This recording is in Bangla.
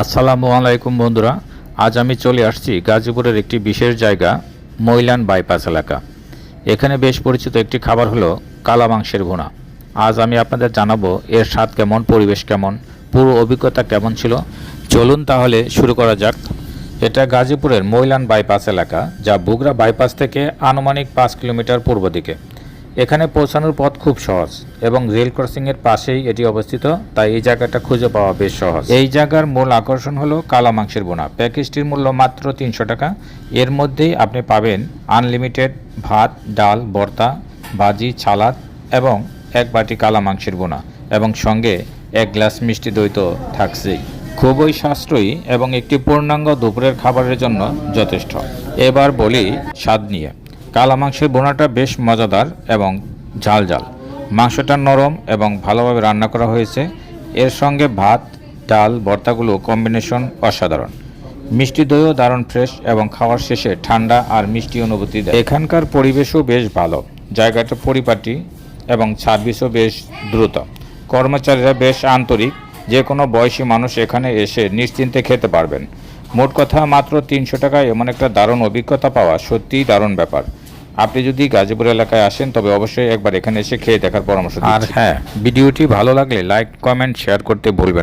আসসালামু আলাইকুম বন্ধুরা, আজ আমি চলে আসছি গাজীপুরের একটি বিশেষ জায়গা, মৈলান বাইপাস এলাকা। এখানে বেশ পরিচিত একটি খাবার হলো কালা মাংসের ভুনা। আজ আমি আপনাদের জানাব এর স্বাদ কেমন, পরিবেশ কেমন, পুরো অভিজ্ঞতা কেমন ছিল। চলুন তাহলে শুরু করা যাক। এটা গাজীপুরের মৈলান বাইপাস এলাকা, যা বুগরা বাইপাস থেকে আনুমানিক পাঁচ কিলোমিটার পূর্ব দিকে। এখানে পৌঁছানোর পথ খুব সহজ এবং রেল ক্রসিং এর পাশেই এটি অবস্থিত, তাই এই জায়গাটা খুঁজে পাওয়া বেশ সহজ। এই জায়গার মূল আকর্ষণ হলো কালা মাংসের বোনা। প্যাকেজটির মূল্য মাত্র তিনশো টাকা। এর মধ্যেই আপনি পাবেন আনলিমিটেড ভাত, ডাল ভর্তা ভাজি, ছালাদ এবং এক বাটি কালা মাংসের বোনা এবং সঙ্গে এক গ্লাস মিষ্টি দই তো থাকছেই। খুবই সাশ্রয়ী এবং একটি পূর্ণাঙ্গ দুপুরের খাবারের জন্য যথেষ্ট। এবার বলি স্বাদ নিয়ে। কালা মাংসের বোনাটা বেশ মজাদার এবং ঝাল ঝাল মাংসটা নরম এবং ভালোভাবে রান্না করা হয়েছে। এর সঙ্গে ভাত, ডাল, ভর্তাগুলো কম্বিনেশন অসাধারণ। মিষ্টি দইও দারুণ ফ্রেশ এবং খাওয়ার শেষে ঠান্ডা আর মিষ্টি অনুভূতি দেয়। এখানকার পরিবেশও বেশ ভালো। জায়গাটা পরিপাটি এবং সার্ভিসও বেশ দ্রুত। কর্মচারীরা বেশ আন্তরিক। যে কোনো বয়সী মানুষ এখানে এসে নিশ্চিন্তে খেতে পারবেন। মোট কথা মাত্র তিনশো টাকায় এমন একটা দারুণ অভিজ্ঞতা পাওয়া সত্যিই দারুণ ব্যাপার। আপনি যদি গাজীপুর এলাকায় আসেন তবে অবশ্যই একবার এখানে এসে খেয়ে দেখার পরামর্শ আর হ্যাঁ ভিডিওটি ভালো লাগলে লাইক কমেন্ট শেয়ার করতে ভুলবেন না।